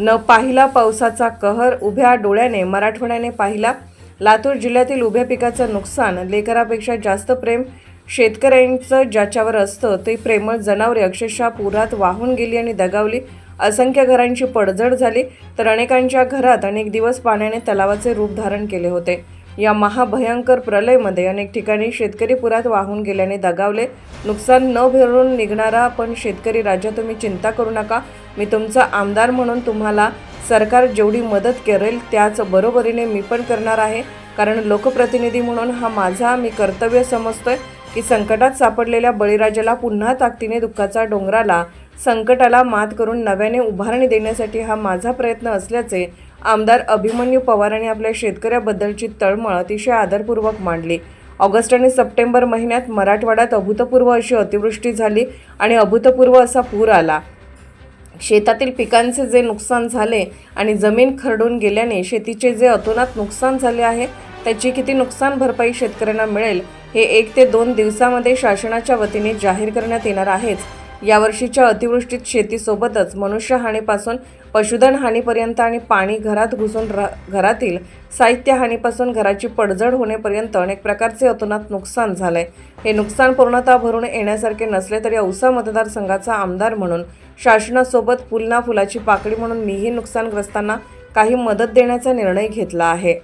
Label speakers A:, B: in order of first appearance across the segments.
A: न पाहिला पावसाचा कहर उभ्या डोळ्याने मराठवाड्याने पाहिला. लातूर जिल्ह्यातील उभ्या पिकाचं नुकसान लेकरापेक्षा जास्त प्रेम शेतकऱ्यांचं ज्याच्यावर असतं ते प्रेमळ जनावरे अक्षरशः पुरात वाहून गेली आणि दगावली. असंख्य घरांची पडझड झाली तर अनेकांच्या घरात अनेक दिवस पाण्याने तलावाचे रूप धारण केले होते. या महाभयंकर प्रलयमध्ये अनेक ठिकाणी शेतकरी पुरात वाहून गेल्याने दगावले. नुकसान न भरून निघणारा पण शेतकरी राजा तुम्ही चिंता करू नका. मी तुमचा आमदार म्हणून तुम्हाला सरकार जेवढी मदत करेल त्याच बरोबरीने मी पण करणार आहे. कारण लोकप्रतिनिधी म्हणून हा माझा मी कर्तव्य समजतोय की संकटात सापडलेल्या बळीराजाला पुन्हा ताकदीने दुःखाचा डोंगराला संकटाला मात करून नव्याने उभारणी देण्यासाठी हा माझा प्रयत्न असल्याचे आमदार अभिमन्यू पवारांनी आपल्या शेतकऱ्याबद्दलची तळमळ अतिशय आदरपूर्वक मांडली. ऑगस्ट आणि सप्टेंबर महिन्यात मराठवाड्यात अभूतपूर्व अशी अतिवृष्टी झाली आणि अभूतपूर्व असा पूर आला. शेतातील पिकांचे जे नुकसान झाले आणि जमीन खरडून गेल्याने शेतीचे जे अतोनात नुकसान झाले आहे त्याची किती नुकसान भरपाई शेतकऱ्यांना मिळेल हे एक ते दोन दिवसामध्ये शासनाच्या वतीने जाहीर करण्यात येणार आहेच. यावर्षीच्या अतिवृष्टीत शेतीसोबतच मनुष्यहानीपासून पशुधन हानीपर्यंत आणि पाणी घरात घुसून रा घरातील साहित्य हानीपासून घराची पडझड होण्यापर्यंत अनेक प्रकारचे अतोनात नुकसान झालंय. हे नुकसान पूर्णतः भरून येण्यासारखे नसले तरी औसा मतदारसंघाचा आमदार म्हणून शासनासोबत फुलना फुलाची पाकळी म्हणून मीही नुकसानग्रस्तांना काही मदत देण्याचा निर्णय घेतला आहे.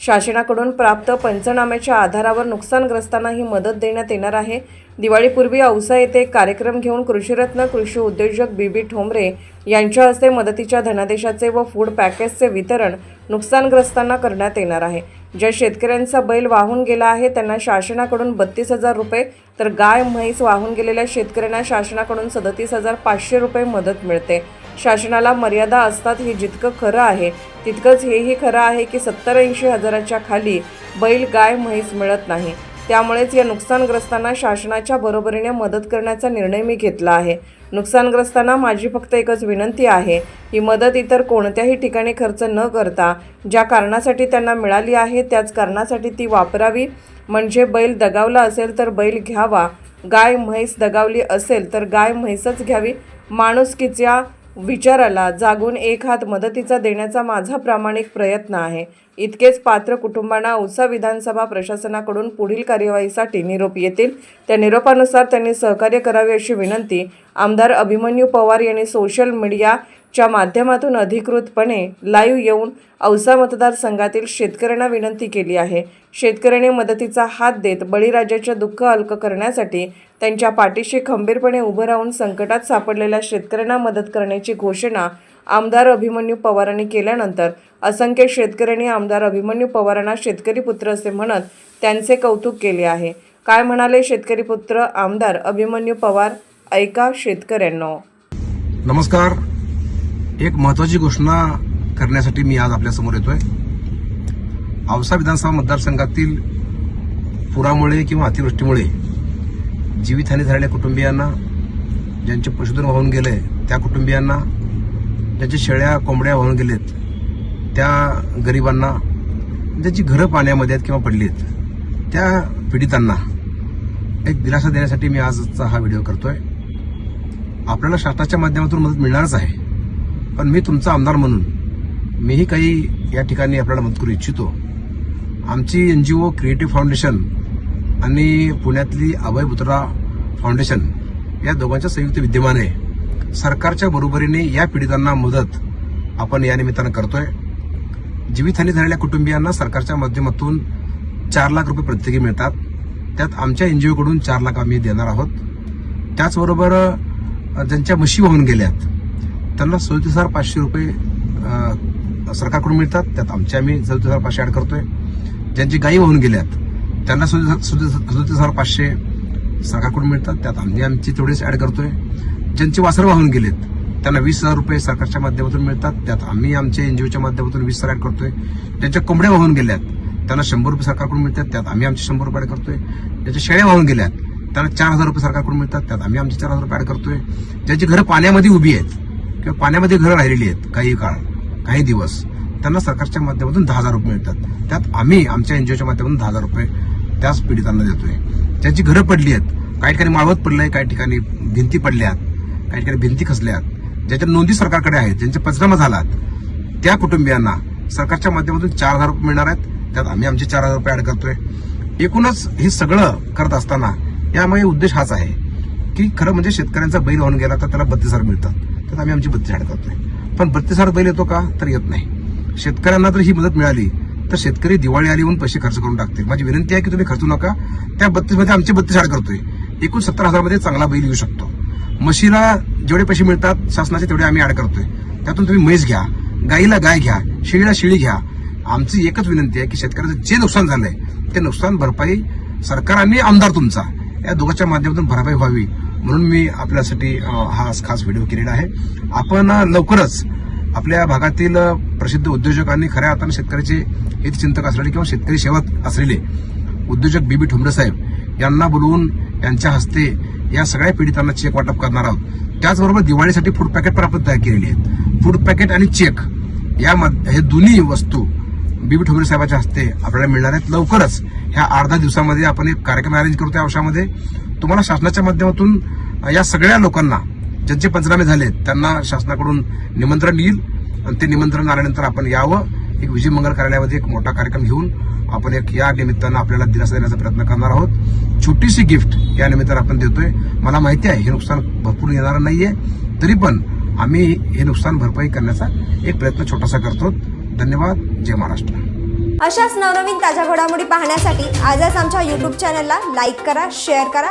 A: शासनाकडून प्राप्त पंचनाम्याच्या आधारावर नुकसानग्रस्तांना ही मदत देण्यात येणार आहे दिवाळीपूर्वी औसा येथे एक कार्यक्रम घेऊन कृषीरत्न कृषी उद्योजक बी बी ठोंबरे यांच्या हस्ते मदतीच्या धनादेशाचे व फूड पॅकेजचे वितरण नुकसानग्रस्तांना करण्यात येणार आहे. ज्या शेतकऱ्यांचा बैल वाहून गेला आहे त्यांना शासनाकडून बत्तीस हजार रुपये तर गाय म्हैस वाहून गेलेल्या शेतकऱ्यांना शासनाकडून सदतीस हजार पाचशे रुपये मदत मिळते. शासनाला मर्यादा असतात हे जितकं खरं आहे तितकंच हेही खरं आहे की सत्तर ऐंशी हजाराच्या खाली बैल गाय म्हैस मिळत नाही. त्यामुळेच या नुकसानग्रस्तांना शासनाच्या बरोबरीने मदत करण्याचा निर्णय मी घेतला आहे. नुकसानग्रस्तांना माझी फक्त एकच विनंती आहे ही मदत इतर कोणत्याही ठिकाणी खर्च न करता ज्या कारणासाठी त्यांना मिळाली आहे त्याच कारणासाठी ती वापरावी. म्हणजे बैल दगावला असेल तर बैल घ्यावा. गाय म्हैस दगावली असेल तर गाय म्हैसच घ्यावी. माणुसकीच्या विचाराला जागून एक हात मदतीचा देण्याचा माझा प्रामाणिक प्रयत्न आहे. इतकेच पात्र कुटुंबांना औसा विधानसभा प्रशासनाकडून पुढील कार्यवाहीसाठी निरोप येतील. त्या निरोपानुसार त्यांनी सहकार्य करावे अशी विनंती आमदार अभिमन्यू पवार यांनी सोशल मीडिया च्या माध्यमातून अधिकृतपणे लाईव्ह येऊन औसा मतदारसंघातील शेतकऱ्यांना विनंती केली आहे. शेतकऱ्याने मदतीचा हात देत बळीराजाचे दुःख हलकं करण्यासाठी त्यांच्या पाठीशी खंबीरपणे उभं राहून संकटात सापडलेल्या शेतकऱ्यांना मदत करण्याची घोषणा आमदार अभिमन्यू पवारांनी केल्यानंतर असंख्य शेतकऱ्यांनी आमदार अभिमन्यू पवारांना शेतकरी पुत्र असे म्हणत त्यांचे कौतुक केले आहे. काय म्हणाले शेतकरी पुत्र आमदार अभिमन्यू पवार? ऐका शेतकऱ्यांनो.
B: नमस्कार. एक महत्वाची घोषणा करण्यासाठी मी आज आपल्यासमोर येतोय. औसा विधानसभा मतदारसंघातील पुरामुळे किंवा अतिवृष्टीमुळे जीवितहानी झालेल्या कुटुंबियांना ज्यांचे पशुधन वाहून गेले त्या कुटुंबियांना ज्यांच्या शेळ्या कोंबड्या वाहून गेलेत त्या गरिबांना ज्यांची घरं पाण्यामध्ये आहेत किंवा पडली आहेत त्या पीडितांना एक दिलासा देण्यासाठी मी आजचा हा व्हिडिओ करतोय. आपल्याला शासनाच्या माध्यमातून मदत मिळणारच आहे. पण मी तुमचा आमदार म्हणून मीही काही या ठिकाणी आपल्याला मदत करू इच्छितो. आमची N G O creative foundation आणि पुण्यातली अभय बुत्रा फाउंडेशन या दोघांच्या संयुक्त विद्यमाने सरकारच्या बरोबरीने या पीडितांना मदत आपण या निमित्तानं करतोय. जीवितहानी झालेल्या कुटुंबियांना सरकारच्या माध्यमातून चार लाख रुपये प्रत्येकी मिळतात. त्यात आमच्या एन जी ओकडून चार लाख आम्ही देणार आहोत. त्याचबरोबर ज्यांच्या म्हशी वाहून गेल्यात त्यांना सदतीस हजार पाचशे रुपये सरकारकडून मिळतात. त्यात आमचे आम्ही सदतीस हजार पाचशे ॲड करतोय. ज्यांची गायी वाहून गेल्यात त्यांना सदतीस हजार पाचशे सरकारकडून मिळतात. त्यात आम्ही आमची तेवढेच ॲड करतोय. ज्यांचे वासर वाहून गेलेत त्यांना वीस हजार रुपये सरकारच्या माध्यमातून मिळतात. त्यात आम्ही आमच्या एनजीओच्या माध्यमातून वीस हजार ॲड करतोय. ज्यांच्या कोंबड्या वाहून गेल्यात त्यांना शंभर रुपये सरकारकडून मिळतात. त्यात आम्ही आमचे शंभर रुपये ॲड करतोय. ज्यांच्या शेळ्या वाहून गेल्यात त्यांना चार हजार रुपये सरकारकडून मिळतात. त्यात आम्ही आमचे चार हजार रुपये ॲड करतोय. ज्यांची घरं पाण्यामध्ये उभी आहेत किंवा पाण्यामध्ये घरं राहिलेली आहेत काही काळ काही दिवस त्यांना सरकारच्या माध्यमातून दहा हजार रुपये मिळतात. त्यात आम्ही आमच्या एनजीओच्या माध्यमातून दहा हजार रुपये त्याच पीडितांना देतोय. ज्यांची घरं पडली आहेत काही ठिकाणी माळवत पडलंय काही ठिकाणी भिंती पडल्यात काही ठिकाणी भिंती खसल्यात ज्याच्या नोंदी सरकारकडे आहेत ज्यांचे पंचनामा झालात त्या कुटुंबियांना सरकारच्या माध्यमातून चार हजार रुपये मिळणार आहेत. त्यात आम्ही आमचे चार हजार रुपये ऍड करतोय. एकूणच हे सगळं करत असताना यामागे उद्देश हाच आहे की खरं म्हणजे शेतकऱ्यांचा बैल होऊन गेला तर त्याला बत्तीस हजार मिळतात. त्यात आम्ही आमची बत्तीस ऍड करतोय पण बत्तीस हजार बैल येतो का? तर येत नाही. शेतकऱ्यांना जर ही मदत मिळाली. तर शेतकरी दिवाळी आली म्हणून पैसे खर्च करून टाकतील. माझी विनंती आहे की तुम्ही खर्चू नका. त्या बत्तीसमध्ये आमचे बत्तीस ऍड करतोय. एकूण सत्तर हजारमध्ये चांगला बैल येऊ शकतो. म्हशीला जेवढे पैसे मिळतात शासनाचे तेवढे आम्ही ऍड करतोय. त्यातून तुम्ही म्हैस घ्या गाईला गाय घ्या शेळीला शेळी घ्या. आमची एकच विनंती आहे की शेतकऱ्याचं जे नुकसान झालंय ते नुकसान भरपाई सरकार आणि आमदार तुमचा. या दोघांच्या माध्यमातून भरपाई व्हावी. म्हणून मी आपल्यासाठी हा खास व्हिडिओ केलेला आहे. आपण लवकरच आपल्या भागातील प्रसिद्ध उद्योजक आणि खऱ्या अर्थानं शेतकऱ्याचे हितचिंतक असलेले किंवा शेतकरी सेवक असलेले उद्योजक बीबी ठुमरे साहेब यांना बोलवून यांच्या हस्ते या सगळ्या पीडितांना चेक वाटप करणार आहोत. त्याचबरोबर दिवाळीसाठी फूड पॅकेट पण आपण तयार केलेली आहेत. फूड पॅकेट आणि चेक या हे दोन्ही वस्तू बीबी ठोंबरे साहेबांच्या हस्ते आपल्याला मिळणार आहेत. लवकरच ह्या अर्धा दिवसामध्ये आपण एक कार्यक्रम अरेंज करतो त्या अंशामध्ये तुम्हाला शासनाच्या माध्यमातून या सगळ्या लोकांना ज्यांचे पंचनामे झाले त्यांना शासनाकडून निमंत्रण येईल. आणि ते निमंत्रण आल्यानंतर आपण यावं. एक विजय मंगल कार्यालयामध्ये एक मोठा कार्यक्रम घेऊन आपण एक या निमित्तानं आपल्याला दिलासा देण्याचा प्रयत्न करणार आहोत. छोटीशी गिफ्ट या निमित्तानं आपण देतोय. मला माहिती आहे हे नुकसान भरपूर येणार नाहीये. तरी पण आम्ही हे नुकसान भरपाई करण्याचा एक प्रयत्न छोटासा करतो. धन्यवाद. जय महाराष्ट्र.
C: अशाच नवनवीन ताज्या घडामोडी पाहण्यासाठी आजच आमच्या यूट्यूब चॅनलला लाईक करा शेअर करा.